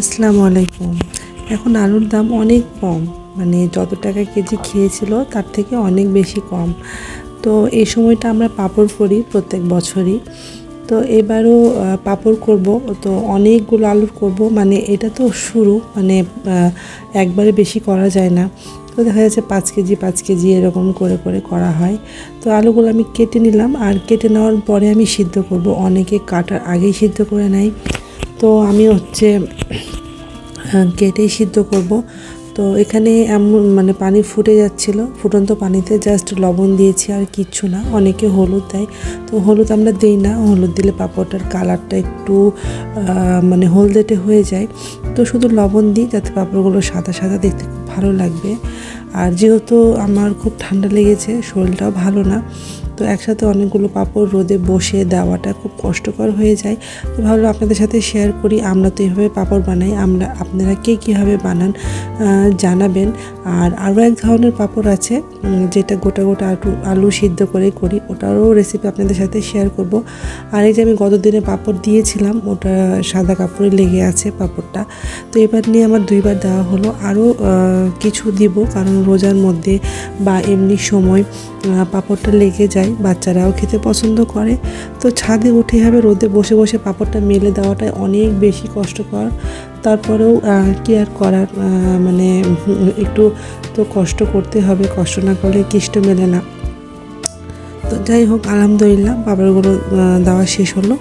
আসসালামু আলাইকুম। এখন আলুর দাম অনেক কম। মানে যত টাকা কেজি খেয়েছিল, তার থেকে অনেক বেশি কম। তো এই সময়টা আমরা পাপড় করি প্রত্যেক বছরই। তো এবারও পাপড় করব। তো অনেকগুলো আলুর করব। মানে এটা তো শুরু। মানে একবারে বেশি করা যায় না। তো দেখা যাচ্ছে পাঁচ কেজি পাঁচ কেজি এরকম করে করে করা হয়। তো আলুগুলো আমি কেটে নিলাম। আর কেটে নেওয়ার পরে আমি সিদ্ধ করব। অনেকে কাটার আগেই সিদ্ধ করে নেয়। তো আমি হচ্ছে কেটেই সিদ্ধ করব। তো এখানে এমন মানে পানি ফুটে যাচ্ছিল। ফুটন্ত পানিতে জাস্ট লবণ দিয়েছি আর কিচ্ছু না। অনেকে হলুদ দেয়। তো হলুদ আমরা দিই না। হলুদ দিলে পাঁপড়টার কালারটা একটু মানে হলদেটে হয়ে যায়। তো শুধু লবণ দিই যাতে পাঁপড়গুলো সাদা সাদা দেখতে খুব ভালো লাগবে। আর যেহেতু আমার খুব ঠান্ডা লেগেছে, শরীরটাও ভালো না তো একসাথে অনেকগুলো পাঁপড় রোদে বসে দেওয়াটা খুব কষ্টকর হয়ে যায়। তো ভাবলাম আপনাদের সাথে শেয়ার করি, আমরা তো এইভাবে পাঁপড় বানাই, আমরা আপনারা কে কীভাবে বানান জানাবেন। আর আরও এক ধরনের পাঁপড় আছে যেটা গোটা গোটা আলু আলু সিদ্ধ করে করি, ওটারও রেসিপি আপনাদের সাথে শেয়ার করব। আর এই যে আমি গত দিনে পাঁপড় দিয়েছিলাম, ওটা সাদা কাপড়ে লেগে আছে পাঁপড়টা। তো এবার নিয়ে আমার দুইবার দেওয়া হলো। আরও কিছু দিব, কারণ রোজার মধ্যে বা এমনি সময় পাঁপড়টা লেগে যায়। বাচ্চারাও খেতে পছন্দ করে। তো ছাদে উঠে হবে রোদে বসে বসে পাঁপড়টা মেলে দেওয়াটা অনেক বেশি কষ্টকর। তারপরেও কি আর করার মানে একটু তো কষ্ট করতে হবে, কষ্ট না করলে কৃষ্ট মেলে না। তো যাই হোক, আলহামদুলিল্লাহ, পাপড়গুলো দেওয়া শেষ হলো।